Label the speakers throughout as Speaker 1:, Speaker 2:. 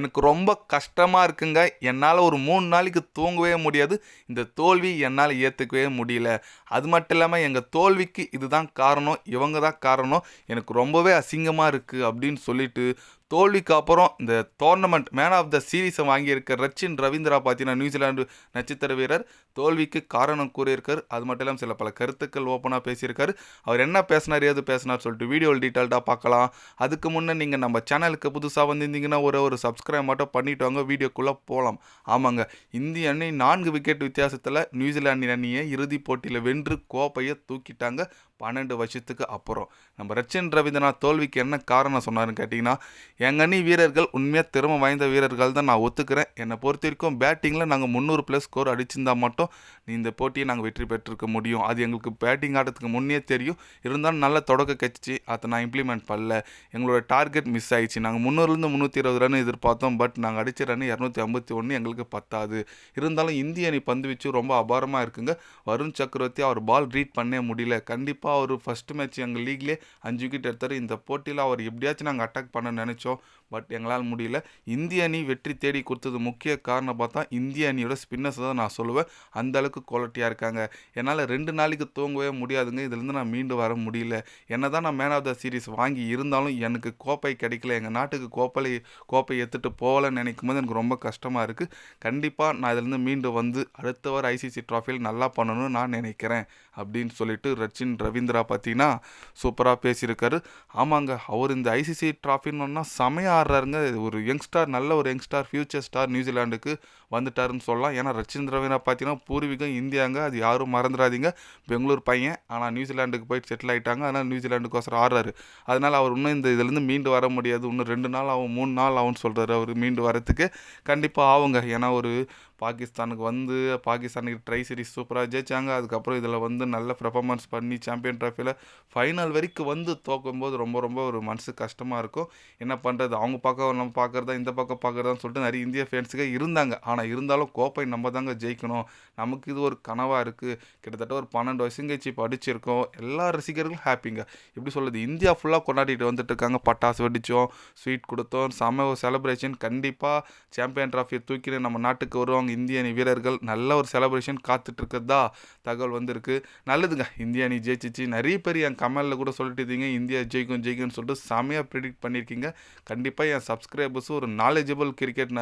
Speaker 1: எனக்கு ரொம்ப கஷ்டமாக இருக்குங்க. என்னால் ஒரு மூணு நாளைக்கு தூங்கவே முடியாது. இந்த தோல்வி என்னால் ஏற்றுக்கவே முடியல. அது மட்டும் இல்லாமல் எங்கள் தோல்விக்கு இதுதான் காரணம் இவங்க தான் காரணம். எனக்கு ரொம்பவே அசிங்கமாக இருக்குது அப்படின்னு சொல்லிட்டு தோல்விக்கு அப்புறம் இந்த டோர்னமெண்ட் மேன் ஆஃப் த சீரீஸை வாங்கியிருக்க ரச்சின் ரவீந்திரா பார்த்தீங்கன்னா நியூசிலாந்து நட்சத்திர வீரர் தோல்விக்கு காரணம் கூறியிருக்கார். அது மட்டும் இல்லாமல் சில பல கருத்துக்கள் ஓப்பனாக பேசியிருக்காரு. அவர் என்ன பேசினார் ஏது பேசினார் சொல்லிட்டு வீடியோவில் டீட்டெயில்டாக பார்க்கலாம். அதுக்கு முன்னே நீங்கள் நம்ம சேனலுக்கு புதுசாக வந்திருந்தீங்கன்னா ஒரு ஒரு சப்ஸ்கிரைப் மட்டும் பண்ணிட்டு வாங்க வீடியோக்குள்ளே போகலாம் ஆமாங்க இந்திய அணி நான்கு விக்கெட் வித்தியாசத்தில் நியூசிலாந்து அணியை இறுதிப் போட்டியில் வென்று கோப்பையை தூக்கிட்டாங்க. பன்னெண்டு வருஷத்துக்கு அப்புறம். நம்ம ரச்சன் ரவீந்திரநாத் தோல்விக்கு என்ன காரணம் சொன்னார்னு கேட்டிங்கன்னா எங்கள் அணி வீரர்கள் உண்மையாக திறமை வாய்ந்த வீரர்கள் தான் நான் ஒத்துக்கிறேன். என்னை பொறுத்த வரைக்கும் பேட்டிங்கில் நாங்கள் முந்நூறு ப்ளஸ் ஸ்கோர் அடிச்சிருந்தால் மட்டும் இந்த போட்டியை நாங்கள் வெற்றி பெற்றிருக்க முடியும். அது எங்களுக்கு பேட்டிங் ஆடுறதுக்கு முன்னே தெரியும். இருந்தாலும் நல்ல தொடக்க கட்சி. அதை நான் இம்ப்ளிமெண்ட் பண்ணல. எங்களோட டார்கெட் மிஸ் ஆயிடுச்சு. நாங்கள் முந்நூறுலேருந்து முந்நூற்றி இருபது ரன் எதிர்பார்த்தோம். பட் நாங்கள் அடித்த ரன் இரநூத்தி ஐம்பத்தி ஒன்று எங்களுக்கு பத்தாது. இருந்தாலும் இந்திய அணி பந்து வச்சு ரொம்ப அபாரமாக இருக்குங்க. வருண் சக்கரவர்த்தி அவர் பால் ரீட் பண்ணே முடியல. கண்டிப்பாக அவர் ஃபஸ்ட்டு மேட்ச் எங்கள் லீக்லேயே அஞ்சு விக்கெட் எடுத்தார். இந்த போட்டியில் அவர் எப்படியாச்சும் நாங்கள் அட்டாக் பண்ண நினச்சோம். பட் எங்களால் முடியல. இந்திய அணி வெற்றி தேடி கொடுத்தது முக்கிய காரணம் பார்த்தா இந்திய அணியோட ஸ்பின்னர்ஸ் தான் நான் சொல்லுவேன். அந்த அளவுக்கு குவாலிட்டியாக இருக்காங்க. என்னால் ரெண்டு நாளைக்கு தூங்கவே முடியாதுங்க. இதுலேருந்து நான் மீண்டு வர முடியல. என்ன தான் நான் மேன் ஆஃப் த சீரிஸ் வாங்கி இருந்தாலும் எனக்கு கோப்பை கிடைக்கல. எங்கள் நாட்டுக்கு கோப்பை கோப்பை எடுத்துகிட்டு போகலன்னு நினைக்கும் போது எனக்கு ரொம்ப கஷ்டமாக இருக்குது கண்டிப்பாக நான் இதுலேருந்து மீண்டு வந்து அடுத்த வாரம் ஐசிசி ட்ராஃபியில் நல்லா பண்ணணும்னு நான் நினைக்கிறேன். அப்படின்னு சொல்லிட்டு ரச்சின் ரவீந்திரா பார்த்தீங்கன்னா சூப்பராக பேசியிருக்காரு. ஆமாங்க அவர் இந்த ஐசிசி ட்ராஃபின்னு செமையாக ஆடுறாருங்க. ஒரு யங்ஸ்டார் நல்ல ஒரு யங்ஸ்டார் ஃபியூச்சர் ஸ்டார் நியூசிலாண்டுக்கு வந்துட்டாருன்னு சொல்லலாம். ஏன்னா ரச்சின் ரவீனா பார்த்தீங்கன்னா பூர்வீகம் இந்தியாங்க. அது யாரும் மறந்துடாதீங்க. பெங்களூர் பையன். ஆனால் நியூசிலாண்டுக்கு போயிட்டு செட்டில் ஆகிட்டாங்க அதனால் நியூசிலாண்டுக்கோசரம் ஆடுறாரு. அதனால் அவர் இன்னும் இந்த இதுலேருந்து மீண்டு வர முடியாது. இன்னும் ரெண்டு நாள் ஆகும் மூணு நாள் ஆகும்னு சொல்கிறாரு அவர் மீண்டு வரத்துக்கு. கண்டிப்பாக ஆகுங்க. ஏன்னா ஒரு பாகிஸ்தானுக்கு வந்து பாகிஸ்தானுக்கு ட்ரை சீரிஸ் சூப்பராக ஜெயிச்சாங்க. அதுக்கப்புறம் இதில் வந்து நல்ல பெர்ஃபார்மன்ஸ் பண்ணி சாம்பியன் ட்ராஃபியில் ஃபைனல் வரைக்கும் வந்து தோக்கும்போது ரொம்ப ரொம்ப ஒரு மனசு கஷ்டமாக இருக்கும். என்ன பண்ணுறது அவங்க பக்கம் நம்ம பார்க்குறதா இந்த பக்கம் பார்க்குறதான்னு சொல்லிட்டு நிறைய இந்திய ஃபேன்ஸுக்கே இருந்தாங்க. ஆனால் இருந்தாலும் கோப்பை நம்ம தாங்க ஜெயிக்கணும். நமக்கு இது ஒரு கனவாக இருக்குது கிட்டத்தட்ட ஒரு பன்னெண்டு வருஷம் கழிச்சு இப்போ அடிச்சிருக்கோம். எல்லா ரசிகர்களும் ஹாப்பிங்க எப்படி சொல்கிறது இந்தியா ஃபுல்லாக கொண்டாடிட்டு வந்துட்டு இருக்காங்க. பட்டாசு வெடித்தோம் ஸ்வீட் கொடுத்தோம். செம ஒரு செலிப்ரேஷன் கண்டிப்பாக சாம்பியன் ட்ராஃபியை தூக்கிட்டு நம்ம நாட்டுக்கு வருவாங்க. இந்திய அணி வீரர்கள் நல்ல ஒரு செலப்ரேஷன் காத்துட்டு இருக்கிறதா தகவல் வந்திருக்கு. நல்லதுங்க. இந்திய அணி ஜெயிச்சிச்சு. நிறைய பேர் என் கமெண்டில் கூட சொல்லிட்டு இருந்தீங்க இந்தியா ஜெயிக்கும் ஜெயிக்கும்னு சொல்லிட்டு செமையாக ப்ரிடிக்ட் பண்ணியிருக்கீங்க கண்டிப்பாக என் சப்ஸ்கிரைபர்ஸும் ஒரு நாலேஜபிள் கிரிக்கெட்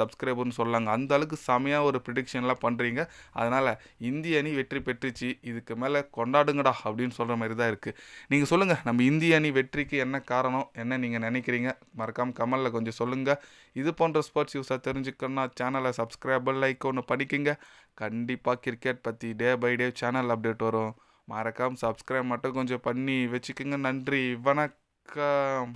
Speaker 1: சப்ஸ்கிரைபர்னு சொல்லாங்க. அந்த அளவுக்கு செமையாக ஒரு ப்ரிடிக்ஷன்லாம் பண்ணுறீங்க அதனால் இந்திய அணி வெற்றி பெற்றுச்சு. இதுக்கு மேலே கொண்டாடுங்கடா அப்படின்னு சொல்கிற மாதிரி தான் இருக்குது நீங்கள் சொல்லுங்கள் நம்ம இந்திய அணி வெற்றிக்கு என்ன காரணம்? என்ன நீங்கள் நினைக்கிறீங்க? மறக்காமல் கமலில் கொஞ்சம் சொல்லுங்கள் இது போன்ற ஸ்போர்ட்ஸ் யூஸாக தெரிஞ்சுக்கணும்னா சேனலை சப்ஸ்கிரைபர் லைக் ஒன்று பண்ணிக்கோங்க கண்டிப்பாக கிரிக்கெட் பற்றி day by day channel update வரும். மறக்காமல் சப்ஸ்கிரைப் மட்டும் கொஞ்சம் பண்ணி வச்சுக்கோங்க. நன்றி. வணக்கம்.